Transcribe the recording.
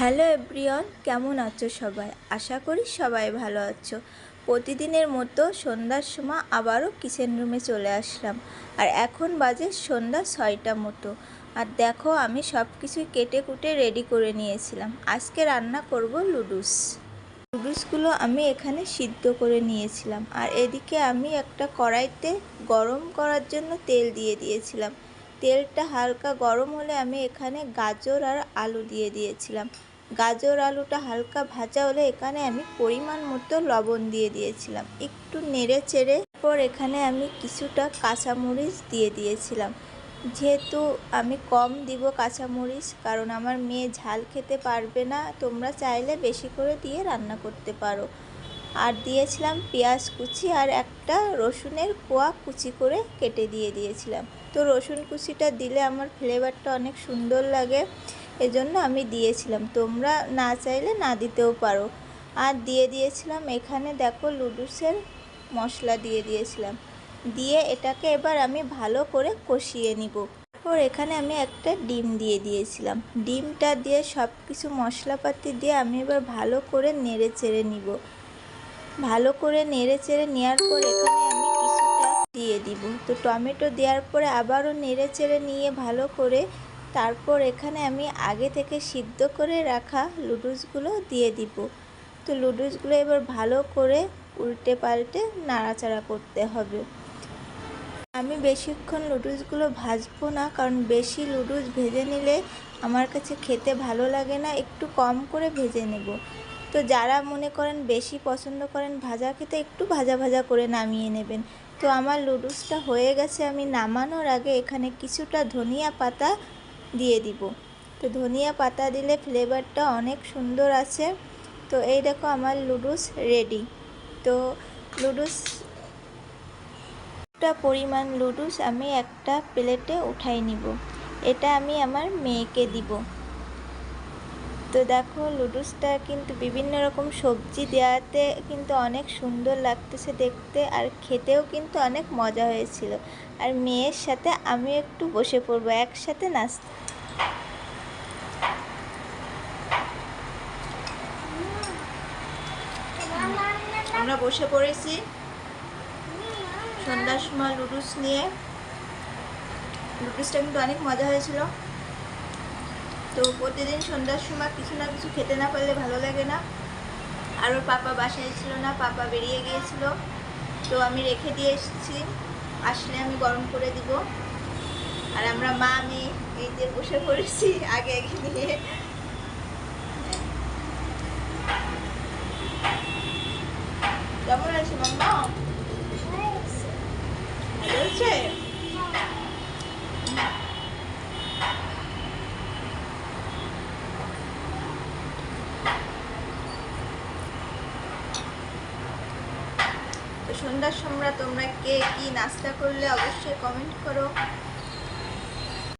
Hello everyone, কেমন আছো সবাই? আশা করি সবাই ভালো আছো। প্রতিদিনের মতো সন্ধ্যার সময় আবারও কিচেন রুমে চলে আসলাম। আর এখন বাজে সন্ধ্যা ছয়টা মতো। আর দেখো, আমি সব কিছুই কেটে কুটে রেডি করে নিয়েছিলাম। আজকে রান্না করব লুডুস লুডুসগুলো আমি এখানে সিদ্ধ করে নিয়েছিলাম। আর এদিকে আমি একটা কড়াইতে গরম করার জন্য তেল দিয়ে দিয়েছিলাম। তেলটা হালকা গরম হলে আমি এখানে গাজর আর আলু দিয়ে দিয়েছিলাম। গাজর আলুটা হালকা ভাজা হলে এখানে আমি পরিমাণ মতো লবণ দিয়ে দিয়েছিলাম। একটু নেড়ে চেড়ে পর এখানে আমি কিছুটা কাঁচামরিচ দিয়ে দিয়েছিলাম। যেহেতু আমি কম দিব কাঁচামরিচ, কারণ আমার মেয়ে ঝাল খেতে পারবে না, তোমরা চাইলে বেশি করে দিয়ে রান্না করতে পারো। আর দিয়েছিলাম পেঁয়াজ কুচি আর একটা রসুনের কোয়া কুচি করে কেটে দিয়ে দিয়েছিলাম। তো রসুন কুচিটা দিলে আমার ফ্লেভারটা অনেক সুন্দর লাগে। এজন্য আমি দিয়েছিলাম। তোমরা না চাইলে না দিতেও পারো। আর দিয়ে দিয়েছিলাম এখানে দেখো লুডুসের মশলা দিয়ে দিয়েছিলাম। দিয়ে এটাকে এবার আমি ভালো করে কষিয়ে নিব। তারপর এখানে আমি একটা ডিম দিয়ে দিয়েছিলাম। ডিমটা দিয়ে সব কিছু মশলাপাতি দিয়ে আমি এবার ভালো করে নেড়ে চেড়ে নিব। ভালো করে নেড়ে চেড়ে নেওয়ার পর এখানে দিয়ে দিব। তো টমেটো দেওয়ার পরে আবারও নেড়ে চেড়ে নিয়ে ভালো করে তারপর এখানে আমি আগে থেকে সিদ্ধ করে রাখা লুডুসগুলো দিয়ে দিব। তো লুডুসগুলো এবার ভালো করে উল্টে পাল্টে নাড়াচাড়া করতে হবে। আমি বেশিক্ষণ লুডুসগুলো ভাজবো না, কারণ বেশি লুডুস ভেজে নিলে আমার কাছে খেতে ভালো লাগে না, একটু কম করে ভেজে নেব। তো যারা মনে করেন বেশি পছন্দ করেন, ভাজা খেতে একটু ভাজা ভাজা করে নামিয়ে নেবেন। তো আমার লুডুসটা হয়ে গেছে, আমি নামানোর আগে এখানে কিছুটা ধনিয়া পাতা দিয়ে দিব। তো ধনিয়া পাতা দিলে ফ্লেভারটা অনেক সুন্দর আছে। তো এই দেখো আমার লুডুস রেডি। তো লুডুস একটা পরিমাণ লুডুস আমি একটা প্লেটে উঠাই নিব। এটা আমি আমার মেয়েকে দিব। তো দেখো লুডুসটা কিন্তু বিভিন্ন রকম সবজি দেওয়াতে কিন্তু অনেক সুন্দর লাগতেছে দেখতে আর খেতেও কিন্তু অনেক মজা হয়েছিল। আর মেয়ের সাথে আমি একটু বসে পড়ব, একসাথে নাচতে। আমরা বসে পড়েছি সন্ধ্যার সময় লুডুস নিয়ে। লুডুসটা কিন্তু অনেক মজা হয়েছিল। তো প্রতিদিন সন্ধ্যার সময় কিছু না কিছু খেতে না পারলে ভালো লাগে না। আর ওর পাপা বাসায় ছিল না, পাপা বেরিয়ে গিয়েছিল। তো আমি রেখে দিয়ে এসেছি। আসলে আমি গরম করে দিব। আর আমরা মা আমি এই যে বসে পড়েছি আগে আগে কেমন আছে মাম্মা ভালো হচ্ছে তো সন্ধ্যার সময় তোমরা কে কি নাস্তা করলে অবশ্যই কমেন্ট করো।